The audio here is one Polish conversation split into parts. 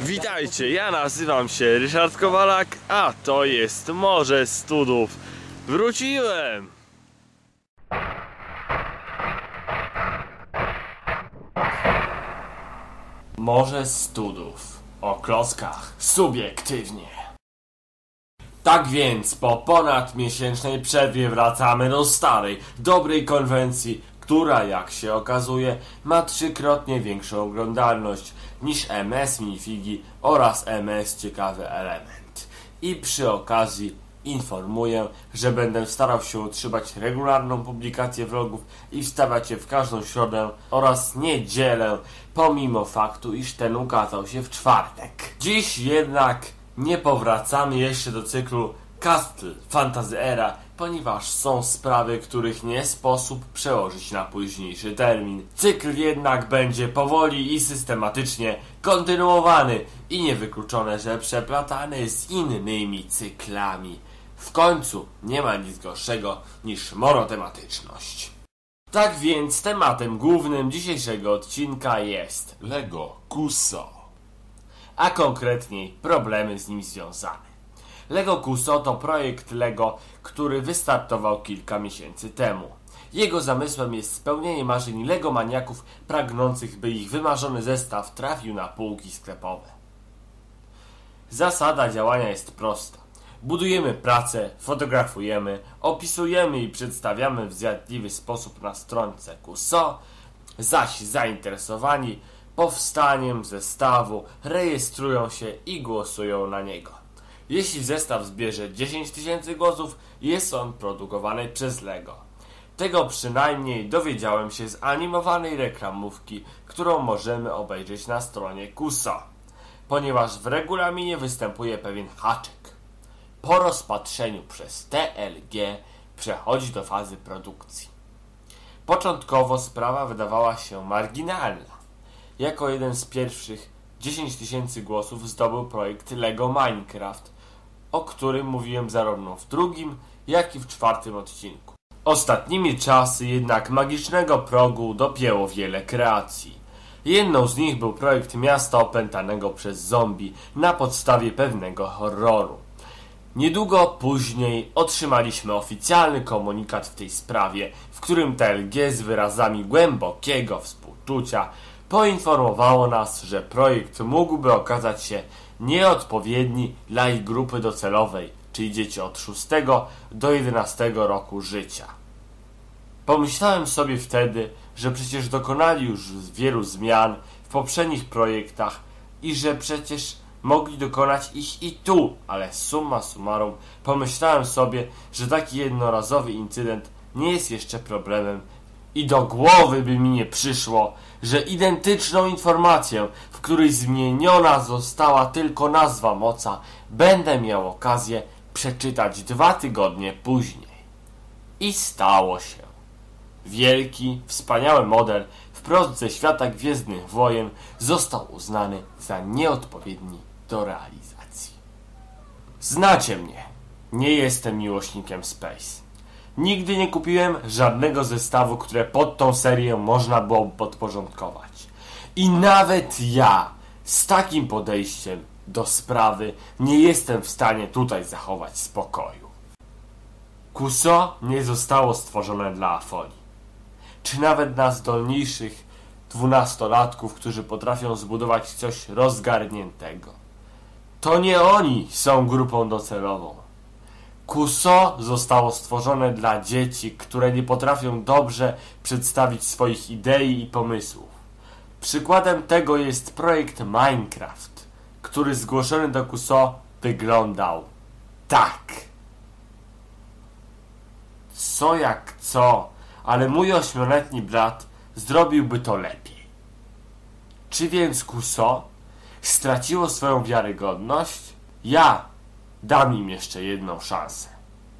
Witajcie, ja nazywam się Ryszard Kowalak, a to jest Morze Studów. Wróciłem! Morze Studów. O klockach subiektywnie. Tak więc, po ponad miesięcznej przerwie wracamy do starej, dobrej konwencji, która, jak się okazuje, ma trzykrotnie większą oglądalność niż MS Minifigi oraz MS Ciekawy Element. I przy okazji informuję, że będę starał się utrzymać regularną publikację vlogów i wstawiać je w każdą środę oraz niedzielę, pomimo faktu, iż ten ukazał się w czwartek. Dziś jednak nie powracamy jeszcze do cyklu Castle Fantasy Era, ponieważ są sprawy, których nie sposób przełożyć na późniejszy termin. Cykl jednak będzie powoli i systematycznie kontynuowany i niewykluczone, że przeplatany z innymi cyklami. W końcu nie ma nic gorszego niż monotematyczność. Tak więc tematem głównym dzisiejszego odcinka jest Lego Kuso. a konkretniej problemy z nim związane. Lego Kuso to projekt Lego, który wystartował kilka miesięcy temu. Jego zamysłem jest spełnienie marzeń Lego maniaków pragnących, by ich wymarzony zestaw trafił na półki sklepowe. Zasada działania jest prosta. Budujemy pracę, fotografujemy, opisujemy i przedstawiamy w zjadliwy sposób na stronce Kuso, zaś zainteresowani powstaniem zestawu rejestrują się i głosują na niego. Jeśli zestaw zbierze 10 tysięcy głosów, jest on produkowany przez Lego. Tego przynajmniej dowiedziałem się z animowanej reklamówki, którą możemy obejrzeć na stronie Kuso, ponieważ w regulaminie występuje pewien haczyk. Po rozpatrzeniu przez TLG przechodzi do fazy produkcji. Początkowo sprawa wydawała się marginalna. Jako jeden z pierwszych 10 tysięcy głosów zdobył projekt LEGO Minecraft, o którym mówiłem zarówno w drugim, jak i w czwartym odcinku. Ostatnimi czasy jednak magicznego progu dopięło wiele kreacji. Jedną z nich był projekt miasta opętanego przez zombie na podstawie pewnego horroru. Niedługo później otrzymaliśmy oficjalny komunikat w tej sprawie, w którym TLG z wyrazami głębokiego współczucia poinformowało nas, że projekt mógłby okazać się nieodpowiedni dla ich grupy docelowej, czyli dzieci od 6 do 11 roku życia. Pomyślałem sobie wtedy, że przecież dokonali już wielu zmian w poprzednich projektach i że przecież mogli dokonać ich i tu, ale summa summarum pomyślałem sobie, że taki jednorazowy incydent nie jest jeszcze problemem i do głowy by mi nie przyszło, że identyczną informację, w której zmieniona została tylko nazwa moca, będę miał okazję przeczytać dwa tygodnie później. I stało się. Wielki, wspaniały model wprost ze świata Gwiezdnych Wojen został uznany za nieodpowiedni do realizacji. Znacie mnie. Nie jestem miłośnikiem Space. Nigdy nie kupiłem żadnego zestawu, które pod tą serię można było podporządkować. I nawet ja z takim podejściem do sprawy nie jestem w stanie tutaj zachować spokoju. Kuso nie zostało stworzone dla Afonii. Czy nawet dla zdolniejszych dwunastolatków, którzy potrafią zbudować coś rozgarniętego. To nie oni są grupą docelową. Kuso zostało stworzone dla dzieci, które nie potrafią dobrze przedstawić swoich idei i pomysłów. Przykładem tego jest projekt Minecraft, który zgłoszony do Kuso wyglądał tak. Co jak co, ale mój ośmioletni brat zrobiłby to lepiej. Czy więc Kuso straciło swoją wiarygodność? Ja dam im jeszcze jedną szansę.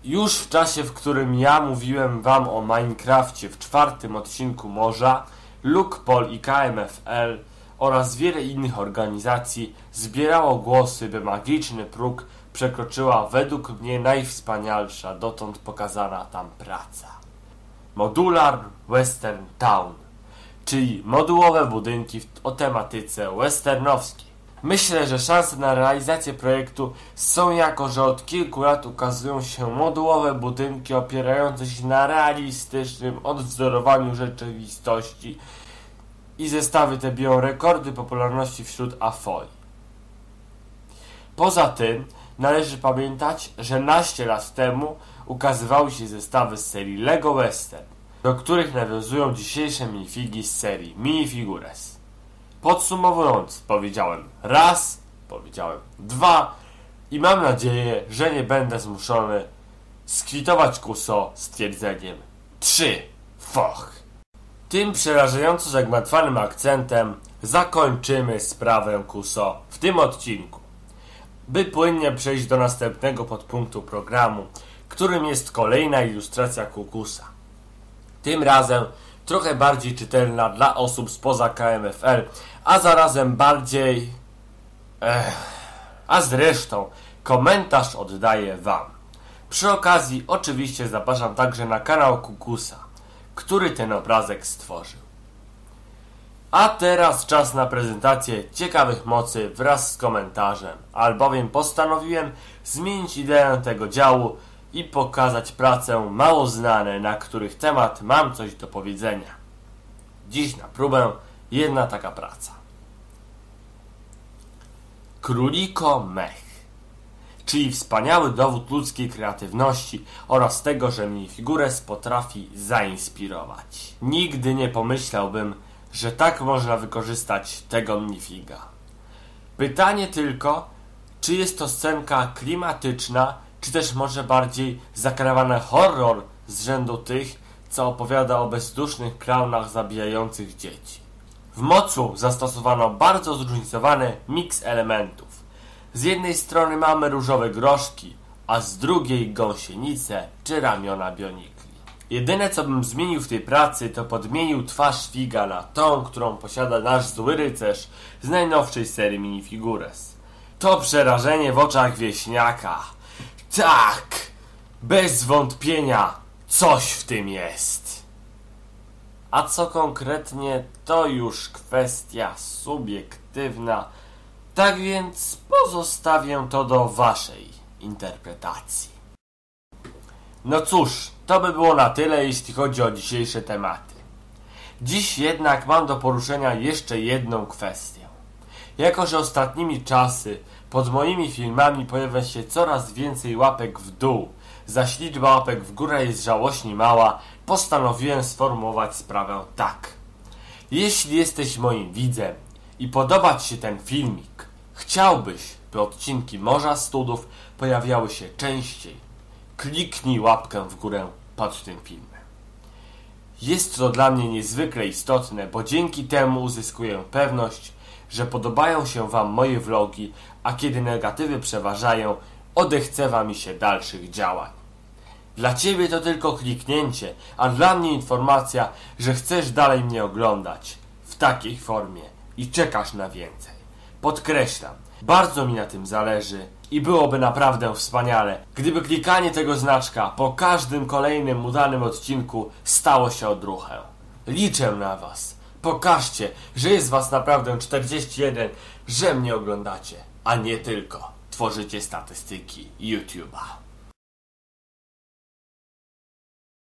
Już w czasie, w którym ja mówiłem wam o Minecrafcie w czwartym odcinku Morza, Luke Paul i KMFL oraz wiele innych organizacji zbierało głosy, by magiczny próg przekroczyła według mnie najwspanialsza dotąd pokazana tam praca. Modular Western Town, czyli modułowe budynki o tematyce westernowskiej. Myślę, że szanse na realizację projektu są jako, że od kilku lat ukazują się modułowe budynki opierające się na realistycznym odwzorowaniu rzeczywistości i zestawy te biją rekordy popularności wśród afoli. Poza tym należy pamiętać, że naście lat temu ukazywały się zestawy z serii LEGO Western, do których nawiązują dzisiejsze minifigi z serii Minifigures. Podsumowując, powiedziałem raz, powiedziałem dwa i mam nadzieję, że nie będę zmuszony skwitować Kuso stwierdzeniem trzy. Foch. Tym przerażająco zagmatwanym akcentem zakończymy sprawę Kuso w tym odcinku. By płynnie przejść do następnego podpunktu programu, którym jest kolejna ilustracja Kukusa. Tym razem trochę bardziej czytelna dla osób spoza KMFL, a zarazem bardziej... Ech, a zresztą komentarz oddaję Wam. Przy okazji oczywiście zapraszam także na kanał Kukusa, który ten obrazek stworzył. A teraz czas na prezentację ciekawych mocy wraz z komentarzem, albowiem postanowiłem zmienić ideę tego działu i pokazać pracę mało znane, na których temat mam coś do powiedzenia. Dziś na próbę jedna taka praca. Króliko Mech czyli wspaniały dowód ludzkiej kreatywności oraz tego, że minifigures potrafi zainspirować. Nigdy nie pomyślałbym, że tak można wykorzystać tego minifiga. Pytanie tylko, czy jest to scenka klimatyczna, czy też może bardziej zakrawany horror z rzędu tych, co opowiada o bezdusznych klaunach zabijających dzieci. W mocu zastosowano bardzo zróżnicowany miks elementów. Z jednej strony mamy różowe groszki, a z drugiej gąsienice czy ramiona bionikli. Jedyne co bym zmienił w tej pracy to podmienił twarz figa na tą, którą posiada nasz zły rycerz z najnowszej serii Minifigures. To przerażenie w oczach wieśniaka. Tak! Bez wątpienia coś w tym jest. A co konkretnie to już kwestia subiektywna tak więc pozostawię to do waszej interpretacji. No cóż, to by było na tyle, jeśli chodzi o dzisiejsze tematy. Dziś jednak mam do poruszenia jeszcze jedną kwestię. Jako, że ostatnimi czasy pod moimi filmami pojawia się coraz więcej łapek w dół, zaś liczba łapek w górę jest żałośnie mała, postanowiłem sformułować sprawę tak. Jeśli jesteś moim widzem i podoba Ci się ten filmik, chciałbyś, by odcinki Morza Studów pojawiały się częściej, kliknij łapkę w górę pod tym filmem. Jest to dla mnie niezwykle istotne, bo dzięki temu uzyskuję pewność, że podobają się Wam moje vlogi, a kiedy negatywy przeważają, odechcewa mi się dalszych działań. Dla Ciebie to tylko kliknięcie, a dla mnie informacja, że chcesz dalej mnie oglądać w takiej formie i czekasz na więcej. Podkreślam, bardzo mi na tym zależy i byłoby naprawdę wspaniale, gdyby klikanie tego znaczka po każdym kolejnym udanym odcinku stało się odruchem. Liczę na Was. Pokażcie, że jest Was naprawdę 41, że mnie oglądacie, a nie tylko tworzycie statystyki YouTube'a.